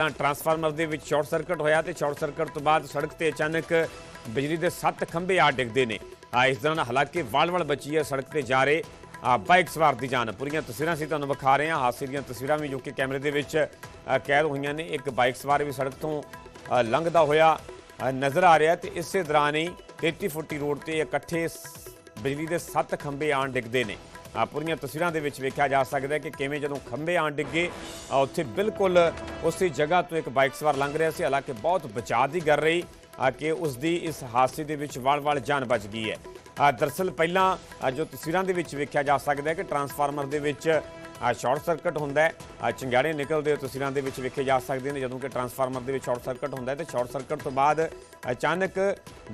ਤਾਂ ਟਰਾਂਸਫਾਰਮਰ ਦੇ ਵਿੱਚ ਸ਼ਾਰਟ ਸਰਕਟ ਹੋਇਆ ਤੇ ਸ਼ਾਰਟ ਸਰਕਟ ਤੋਂ ਬਾਅਦ ਸੜਕ ਤੇ ਅਚਾਨਕ ਬਿਜਲੀ ਦੇ ਸੱਤ ਖੰਭੇ ਆ ਡਿੱਗਦੇ ਨੇ। ਆ ਇਸ ਦੌਰਾਨ ਹਾਲਾਂਕਿ ਵਾਲ-ਵਾਲ ਬਚੀ ਹੈ, ਸੜਕ ਤੇ ਜਾ ਰਹੇ ਆ ਬਾਈਕ ਸਵਾਰ ਦੀ ਜਾਨ। ਪੂਰੀਆਂ ਤਸਵੀਰਾਂ ਸੀ ਤੁਹਾਨੂੰ ਵਿਖਾ ਰਹੇ ਹਾਂ। ਹਾਦਸੇ ਦੀਆਂ ਤਸਵੀਰਾਂ ਵੀ ਜੋ ਕਿ ਕੈਮਰੇ ਦੇ ਵਿੱਚ ਕੈਦ ਹੋਈਆਂ ਨੇ। ਇੱਕ ਬਾਈਕ ਸਵਾਰ ਵੀ ਸੜਕ ਤੋਂ ਲੰਘਦਾ ਹੋਇਆ ਨਜ਼ਰ ਆ ਰਿਹਾ ਤੇ ਇਸੇ ਦੌਰਾਨ ਹੀ 33 ਫੁੱਟੀ ਰੋਡ ਤੇ ਇਕੱਠੇ ਬਿਜਲੀ ਦੇ ਸੱਤ ਖੰਭੇ ਆਣ ਡਿੱਗਦੇ ਨੇ। ਪੂਰੀਆਂ ਤਸਵੀਰਾਂ ਦੇ ਵਿੱਚ ਵੇਖਿਆ ਜਾ ਸਕਦਾ ਹੈ ਕਿ ਕਿਵੇਂ ਜਦੋਂ ਖੰਭੇ ਆਣ ਡਿੱਗੇ ਉੱਥੇ ਬਿਲਕੁਲ ਉਸੇ ਜਗ੍ਹਾ ਤੋਂ ਇੱਕ ਬਾਈਕ ਸਵਾਰ ਲੰਘ ਰਿਹਾ ਸੀ। ਹਾਲਾਂਕਿ ਬਹੁਤ ਬਚਾਅ ਦੀ ਕਰ ਰਹੀ ਕਿ ਉਸ ਦੀ ਇਸ ਹਾਦਸੇ ਦੇ ਵਿੱਚ ਵਲ ਵਲ ਜਾਨ ਬਚ ਗਈ ਹੈ। ਆ ਦਰਸਲ ਪਹਿਲਾਂ ਜੋ ਤਸਵੀਰਾਂ ਦੇ ਵਿੱਚ ਵੇਖਿਆ ਜਾ ਸਕਦਾ ਹੈ ਕਿ ਟਰਾਂਸਫਾਰਮਰ ਦੇ ਵਿੱਚ ਆ ਸ਼ਾਰਟ ਸਰਕਟ ਹੁੰਦਾ ਹੈ। ਚਿੰਗਾੜੇ ਨਿਕਲਦੇ ਤਸਵੀਰਾਂ ਦੇ ਵਿੱਚ ਵੇਖੇ ਜਾ ਸਕਦੇ ਨੇ। ਜਦੋਂ ਕਿ ਟਰਾਂਸਫਾਰਮਰ ਦੇ ਵਿੱਚ ਸ਼ਾਰਟ ਸਰਕਟ ਹੁੰਦਾ ਹੈ, ਤੇ ਸ਼ਾਰਟ ਸਰਕਟ ਤੋਂ ਬਾਅਦ ਅਚਾਨਕ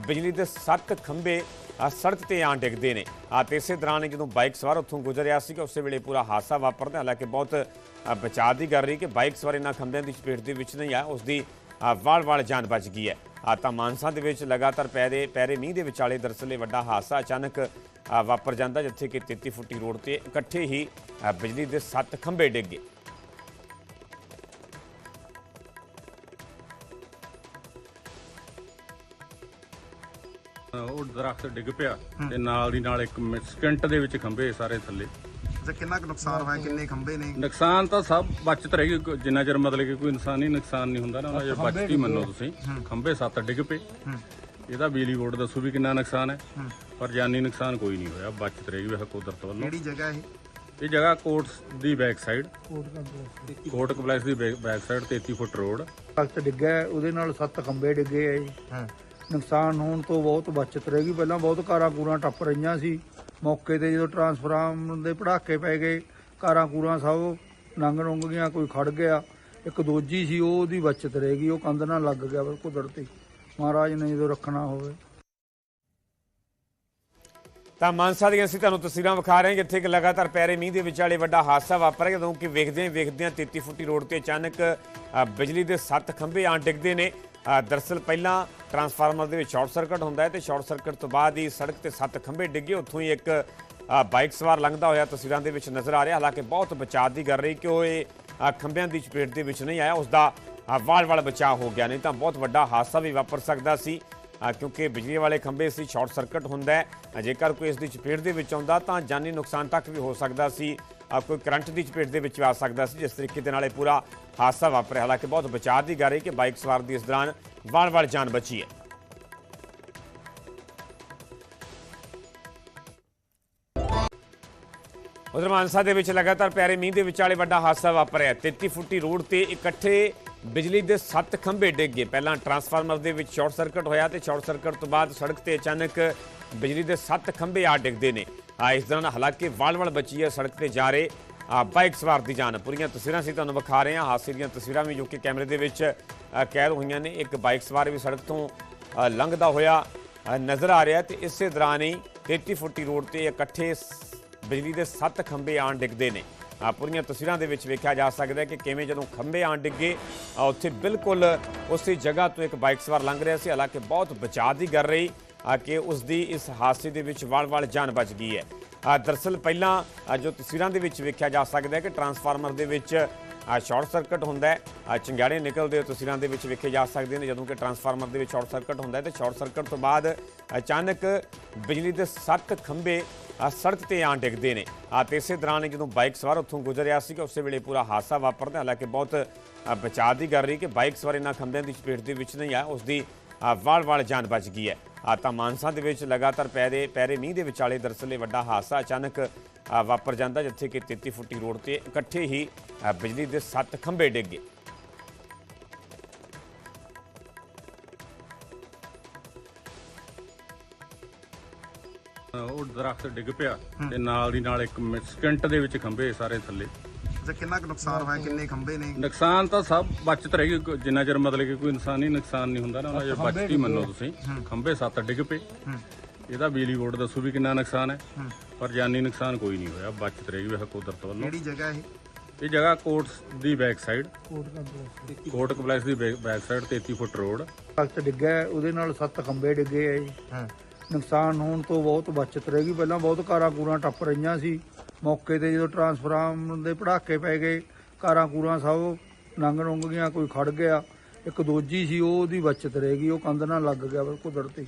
ਬਿਜਲੀ ਦੇ ਸੱਤ ਖੰਭੇ ਸੜਕ ਤੇ ਆਂ ਡਿੱਗਦੇ ਨੇ। ਆ ਤੇ ਇਸੇ ਦੌਰਾਨ ਜਦੋਂ ਬਾਈਕ ਸਵਾਰ ਉੱਥੋਂ ਗੁਜ਼ਰ ਰਿਹਾ ਸੀ ਕਿ ਉਸੇ ਵੇਲੇ ਪੂਰਾ ਹਾਦਸਾ ਵਾਪਰਦਾ, ਹਾਲਾਂਕਿ ਬਹੁਤ ਬਚਾਅ ਦੀ ਗੱਲ ਰਹੀ ਕਿ ਬਾਈਕ ਸਵਾਰ ਇਹਨਾਂ ਖੰਭਿਆਂ ਦੀ ਚਪੇਟ ਦੇ ਵਿੱਚ ਨਹੀਂ ਆ ਉਸ ਦੀ ਵਾਲ-ਵਾਲ ਜਾਨ ਬਚ ਗਈ ਹੈ। ਆ ਤਾਂ ਮਾਨਸਾ ਦੇ ਵਿੱਚ ਲਗਾਤਾਰ ਪੈਰੇ ਪੈਰੇ ਮੀਂਹ ਦੇ ਵਿਚਾਲੇ ਦਰਅਸਲ ਇਹ ਵੱਡਾ ਹਾਦਸਾ ਅਚਾਨਕ ਵਾਪਰ ਜਾਂਦਾ, ਜਿੱਥੇ ਕਿ 33 ਫੁੱਟੀ ਰੋਡ ਤੇ ਇਕੱਠੇ ਹੀ ਬਿਜਲੀ ਦੇ ਸੱਤ ਖੰਭੇ ਡਿੱਗ ਗਏ। ਦਰਖਤ ਡਿੱਗ ਪਿਆ ਤੇ ਨਾਲ ਦੀ ਨਾਲ ਇੱਕ ਮਿੰਟ- ਸਕਿੰਟ ਦੇ ਵਿੱਚ ਖੰਭੇ ਸਾਰੇ ਥੱਲੇ। ਅੱਛਾ ਕਿੰਨਾ ਕੁ ਨੁਕਸਾਨ ਹੋਇਆ ਕਿੰਨੇ ਖੰਭੇ ਨੇ? ਨੁਕਸਾਨ ਤਾਂ ਸਭ ਬਚਤ ਰਹੇਗੀ ਕੋਈ- ਜਿੰਨਾ ਚਿਰ ਮਤਲਬ ਕਿ ਕੋਈ ਇਨਸਾਨੀ ਨੁਕਸਾਨ ਨਹੀਂ ਹੁੰਦਾ ਨਾ ਉਹਨਾਂ ਜੇ ਬਚਤ ਹੀ ਮੰਨੋ ਤੁਸੀਂ। ਖੰਭੇ ਸੱਤ ਡਿੱਗ ਪਏ। ਇਹਦਾ ਬਿਜਲੀ ਬੋਰਡ ਦੱਸੋ ਵੀ ਕਿੰਨਾ ਨੁਕਸਾਨ ਹੈ। ਪਰ ਜਾਨੀ ਨੁਕਸਾਨ ਕੋਈ ਨਹੀਂ ਹੋਇਆ ਬਚਤ ਰਹੇਗੀ ਵੇ ਕੁਦਰਤ ਵੱਲੋਂ। ਕਿਹੜੀ ਜਗ੍ਹਾ ਇਹ? ਇਹ ਜਗ੍ਹਾ ਕੋਰਟਸ ਦੀ ਬੈਕ ਸਾਈਡ ਕੋਰਟ ਕੰਪਲੈਕਸ ਦੀ। ਬੈਕ ਸਾਈਡ 33 ਫੁੱਟ ਰੋਡ ਦਰਖਤ ਡਿੱਗਾ ਹੈ, ਉਹਦੇ ਨਾਲ ਸੱਤ ਖੰਭੇ ਡਿੱਗੇ ਆ ਜੀ ਹਾਂ। ਨੁਕਸਾਨ ਹੋਣ ਤੋਂ ਬਹੁਤ ਬਚਤ ਰਹੇਗੀ। ਪਹਿਲਾਂ ਬਹੁਤ ਕਾਰਾਂ ਕੂਰਾਂ ਟੱਪ ਰਹੀਆਂ ਸੀ। ਮੌਕੇ ਤੇ ਜਦੋਂ ਟਰਾਂਸਫਾਰਮ ਦੇ ਪੜਾਕੇ ਪੈ ਗਏ, ਕਾਰਾਂ ਕੂਰਾਂ ਸਭ ਨੰਗ ਨੁੰਗ ਗਈਆਂ, ਕੋਈ ਖੜ ਗਿਆ। ਇੱਕ ਦੋਜੀ ਸੀ ਉਹ ਉਹਦੀ ਬਚਤ ਰਹੇਗੀ। ਉਹ ਕੰਧ ਨਾਲ ਲੱਗ ਗਿਆ ਬਿਲਕੁਲ ਕੁਦਰਤੀ ਮਹਾਰਾਜ ਨੇ ਜਦੋਂ ਰੱਖਣਾ ਹੋਵੇ। ਤਾਂ ਮਾਨਸਾ ਦੀਆਂ ਅਸੀਂ ਤੁਹਾਨੂੰ ਤਸਵੀਰਾਂ ਵਿਖਾ ਰਹੇ ਹਾਂ, ਜਿੱਥੇ ਕਿ ਲਗਾਤਾਰ ਪੈਰੇ ਮੀਂਹ ਦੇ ਵਿਚਾਲੇ ਵੱਡਾ ਹਾਦਸਾ ਵਾਪਰਿਆ, ਜਦੋਂ ਕਿ ਵੇਖਦੇ ਵੇਖਦਿਆਂ ਵੇਖਦੇ 33 ਫੁੱਟੀ ਰੋਡ ਤੇ ਅਚਾਨਕ ਬਿਜਲੀ ਦੇ ਸੱਤ ਖੰਭੇ ਆਂ ਡਿੱਗਦੇ ਨੇ। ਅ, ਪਹਿਲਾਂ ਟਰਾਂਸਫਾਰਮਰ ਦੇ ਵਿੱਚ ਸ਼ਾਰਟ ਸਰਕਟ ਹੁੰਦਾ ਹੈ ਤੇ ਸ਼ਾਰਟ ਸਰਕਟ ਤੋਂ ਬਾਅਦ ਹੀ ਸੜਕ ਤੇ ਸੱਤ ਖੰਭੇ ਡਿੱਗੇ ਉੱਥੋਂ ਹੀ ਇੱਕ ਬਾਈਕ ਸਵਾਰ ਲੰਘਦਾ ਹੋਇਆ ਤਸਵੀਰਾਂ ਦੇ ਵਿੱਚ ਨਜ਼ਰ ਆ ਰਿਹਾ। ਹਾਲਾਂਕਿ ਬਹੁਤ ਬਚਾਅ ਦੀ ਕਰ ਰਹੀ ਕਿ ਉਹ ਇਹ ਖੰਭਿਆਂ ਦੀ ਚਪੇਟ ਦੇ ਵਿੱਚ ਨਹੀਂ ਆਇਆ ਉਸ ਦਾ ਵਾਲ-ਵਾਲ ਬਚਾਅ ਹੋ ਗਿਆ। ਨਹੀਂ ਤਾਂ ਬਹੁਤ ਵੱਡਾ ਹਾਦਸਾ ਵੀ ਵਾਪਰ ਸਕਦਾ ਸੀ ਕਿਉਂਕਿ ਬਿਜਲੀ ਵਾਲੇ ਖੰਭੇ ਸੀ ਸ਼ਾਰਟ ਸਰਕਟ ਹੁੰਦਾ ਹੈ। ਜੇਕਰ ਕੋਈ ਇਸ ਦੀ ਚਪੇਟ ਦੇ ਵਿੱਚ ਆਉਂਦਾ ਤਾਂ ਜਾਨੀ ਨੁਕਸਾਨ ਤੱਕ ਵੀ ਹੋ ਸਕਦਾ ਸੀ। ਕੋਈ ਕਰੰਟ ਦੀ ਚਪੇਟ ਦੇ ਵਿੱਚ ਆ ਸਕਦਾ ਸੀ, ਜਿਸ ਤਰੀਕੇ ਦੇ ਨਾਲ ਇਹ ਪੂਰਾ ਹਾਦਸਾ ਵਾਪਰਿਆ। ਹਾਲਾਂਕਿ ਬਹੁਤ ਬਚਾਅ ਦੀ ਗੱਲ ਹੈ ਕਿ ਬਾਈਕ ਸਵਾਰ ਦੀ ਇਸ ਦੌਰਾਨ ਵਾਲ-ਵਾਲ ਜਾਨ ਬਚੀ ਹੈ। ਉਧਰ ਮਾਨਸਾ ਦੇ ਵਿੱਚ ਲਗਾਤਾਰ ਪਿਆਰੇ ਮੀਂਹ ਦੇ ਵਿਚਾਲੇ ਵੱਡਾ ਹਾਦਸਾ ਵਾਪਰਿਆ। 33 ਫੁੱਟੀ ਰੋਡ ਤੇ ਇਕੱਠੇ ਬਿਜਲੀ ਦੇ ਸੱਤ ਖੰਭੇ ਡਿੱਗ ਗਏ। ਪਹਿਲਾਂ ਟਰਾਂਸਫਾਰਮਰ ਦੇ ਵਿੱਚ ਸ਼ਾਰਟ ਸਰਕਟ ਹੋਇਆ ਤੇ ਸ਼ਾਰਟ ਸਰਕਟ ਤੋਂ ਬਾਅਦ ਸੜਕ ਤੇ ਅਚਾਨਕ ਬਿਜਲੀ ਦੇ ਸੱਤ ਖੰਭੇ ਆ ਡਿੱਗਦੇ ਨੇ। ਇਸ ਦੌਰਾਨ ਹਾਲਾਂਕਿ ਵਾਲ-ਵਾਲ ਬਚੀ ਹੈ, ਸੜਕ ਤੇ ਜਾ ਰਹੇ ਬਾਈਕ ਸਵਾਰ ਦੀ ਜਾਨ। ਪੂਰੀਆਂ ਤਸਵੀਰਾਂ ਸੀ ਤੁਹਾਨੂੰ ਵਿਖਾ ਰਹੇ ਹਾਂ। ਹਾਦਸੇ ਦੀਆਂ ਤਸਵੀਰਾਂ ਵੀ ਜੋ ਕਿ ਕੈਮਰੇ ਦੇ ਵਿੱਚ ਕੈਦ ਹੋਈਆਂ ਨੇ। ਇੱਕ ਬਾਈਕ ਸਵਾਰ ਵੀ ਸੜਕ ਤੋਂ ਲੰਘਦਾ ਹੋਇਆ ਨਜ਼ਰ ਆ ਰਿਹਾ ਤੇ ਇਸੇ ਦੌਰਾਨ ਹੀ 33 ਫੁੱਟੀ ਰੋਡ ਤੇ ਇਕੱਠੇ ਬਿਜਲੀ ਦੇ ਸੱਤ ਖੰਭੇ ਆਣ ਡਿੱਗਦੇ ਨੇ। ਆ ਪੂਰੀਆਂ ਤਸਵੀਰਾਂ ਦੇ ਵਿੱਚ ਵੇਖਿਆ ਜਾ ਸਕਦਾ ਹੈ ਕਿ ਕਿਵੇਂ ਜਦੋਂ ਖੰਭੇ ਆਣ ਡਿੱਗੇ ਉੱਥੇ ਬਿਲਕੁਲ ਉਸੇ ਜਗ੍ਹਾ ਤੋਂ ਇੱਕ ਬਾਈਕ ਸਵਾਰ ਲੰਘ ਰਿਹਾ ਸੀ। ਹਾਲਾਂਕਿ ਬਹੁਤ ਬਚਾਅ ਦੀ ਕਰ ਰਹੀ। ਕਿ ਉਸ ਦੀ ਇਸ ਹਾਦਸੇ ਦੇ ਵਿੱਚ ਵਾਲ-ਵਾਲ ਜਾਨ ਬਚ ਗਈ ਹੈ। ਆ ਦਰਅਸਲ ਪਹਿਲਾਂ ਜੋ ਤਸਵੀਰਾਂ ਦੇ ਵਿੱਚ ਵੇਖਿਆ ਜਾ ਸਕਦਾ ਹੈ ਕਿ ਟਰਾਂਸਫਾਰਮਰ ਦੇ ਵਿੱਚ, ਆ ਸ਼ਾਰਟ ਸਰਕਟ ਹੁੰਦਾ ਹੈ। ਚਿੰਗਾੜੇ ਨਿਕਲਦੇ ਤਸਵੀਰਾਂ ਦੇ ਵਿੱਚ ਵੇਖੇ ਜਾ ਸਕਦੇ ਨੇ, ਜਦੋਂ ਕਿ ਟਰਾਂਸਫਾਰਮਰ ਦੇ ਵਿੱਚ ਸ਼ਾਰਟ ਸਰਕਟ ਹੁੰਦਾ ਹੈ, ਤੇ ਸ਼ਾਰਟ ਸਰਕਟ ਤੋਂ ਬਾਅਦ ਅਚਾਨਕ ਬਿਜਲੀ ਦੇ ਸੱਤ ਖੰਭੇ ਸੜਕ ਤੇ ਆਂ ਡਿੱਗਦੇ ਨੇ। ਆ ਤੇ ਇਸੇ ਦੌਰਾਨ ਜਦੋਂ ਬਾਈਕ ਸਵਾਰ ਉੱਥੋਂ ਗੁਜ਼ਰ ਰਿਹਾ ਸੀ ਕਿ ਉਸੇ ਵੇਲੇ ਪੂਰਾ ਹਾਦਸਾ ਵਾਪਰਦਾ ਹਾਲਾਂਕਿ ਬਹੁਤ ਬਚਾਅ ਦੀ ਕਰ ਰਹੀ ਕਿ ਬਾਈਕ ਸਵਾਰ ਇਹਨਾਂ ਖੰਭਿਆਂ ਦੀ ਚਪੇਟ ਦੇ ਵਿੱਚ ਨਹੀਂ ਆ ਉਸ ਦੀ ਵਾਲ-ਵਾਲ ਜਾਨ ਬਚ ਗਈ ਹੈ। ਆ ਤਾਂ ਮਾਨਸਾ ਦੇ ਵਿੱਚ ਲਗਾਤਾਰ ਪੈਰੇ ਪੈਰੇ ਮੀਂਹ ਦੇ ਵਿਚਾਲੇ ਦਰਅਸਲ ਇਹ ਵੱਡਾ ਹਾਦਸਾ ਅਚਾਨਕ ਆ, ਵਾਪਰ ਜਾਂਦਾ ਜਿੱਥੇ ਕਿ 33 ਫੁੱਟੀ ਰੋਡ ਤੇ ਇਕੱਠੇ ਹੀ ਬਿਜਲੀ ਦੇ ਸੱਤ ਖੰਭੇ ਡਿੱਗੇ ਉਹ ਦਰਖਤ ਡਿੱਗ ਪਿਆ ਤੇ ਨਾਲ ਦੀ ਨਾਲ ਇੱਕ ਸਕਿੰਟ ਦੇ ਵਿੱਚ ਖੰਭੇ ਸਾਰੇ ਥੱਲੇ। ਅੱਛਾ ਕਿੰਨਾ ਕੁ ਨੁਕਸਾਨ ਹੋਇਆ ਕਿੰਨੇ ਖੰਭੇ ਨੇ? ਨੁਕਸਾਨ ਤਾਂ ਸਭ ਬਚਤ ਰਹੇਗੀ ਕੋਈ- ਜਿੰਨਾ ਚਿਰ ਮਤਲਬ ਕਿ ਕੋਈ ਇਨਸਾਨੀ ਨੁਕਸਾਨ ਨਹੀਂ ਹੁੰਦਾ ਨਾ ਉਹਨਾਂ ਜੇ ਬਚਤ ਹੀ ਮੰਨੋ ਤੁਸੀਂ। ਖੰਭੇ ਸੱਤ ਡਿੱਗ ਪਏ। ਇਹਦਾ ਬਿਜਲੀ ਬੋਰਡ ਦੱਸੋ ਵੀ ਕਿੰਨਾ ਨੁਕਸਾਨ ਹੈ। ਪਰ ਜਾਨੀ ਨੁਕਸਾਨ ਕੋਈ ਨਹੀਂ ਹੋਇਆ ਬਚਤ ਰਹੇਗੀ ਵੇ ਕੁਦਰਤ ਵੱਲੋਂ। ਕਿਹੜੀ ਜਗ੍ਹਾ ਇਹ? ਇਹ ਜਗ੍ਹਾ ਕੋਰਟਸ ਦੀ ਬੈਕ ਸਾਈਡ ਕੋਰਟ ਕੰਪਲੈਕਸ। ਦੀ ਬੈਕ ਸਾਈਡ 33 ਫੁੱਟ ਰੋਡ ਦਰਖਤ ਡਿੱਗਾ ਹੈ, ਉਹਦੇ ਨਾਲ ਸੱਤ ਖੰਭੇ ਡਿੱਗੇ ਆ ਜੀ। ਹਾਂ। ਨੁਕਸਾਨ ਹੋਣ ਤੋਂ ਬਹੁਤ ਬਚਤ ਰਹੇਗੀ। ਪਹਿਲਾਂ ਬਹੁਤ ਕਾਰਾਂ ਕੂਰਾਂ ਟੱਪ ਰਹੀਆਂ ਸੀ। ਮੌਕੇ ਤੇ ਜਦੋਂ ਟਰਾਂਸਫਾਰਮ ਦੇ ਪੜਾਕੇ ਪੈ ਗਏ, ਕਾਰਾਂ ਕੂਰਾਂ ਸਭ ਨੰਗ ਨੁੰਗ ਗਈਆਂ, ਕੋਈ ਖੜ ਗਿਆ। ਇੱਕ ਦੋਜੀ ਸੀ, ਉਹ ਉਹਦੀ ਬਚਤ ਰਹਿ ਗਈ, ਉਹ ਕੰਧ ਨਾਲ ਲੱਗ ਗਿਆ, ਬਿਲਕੁਲ ਕੁਦਰਤੀ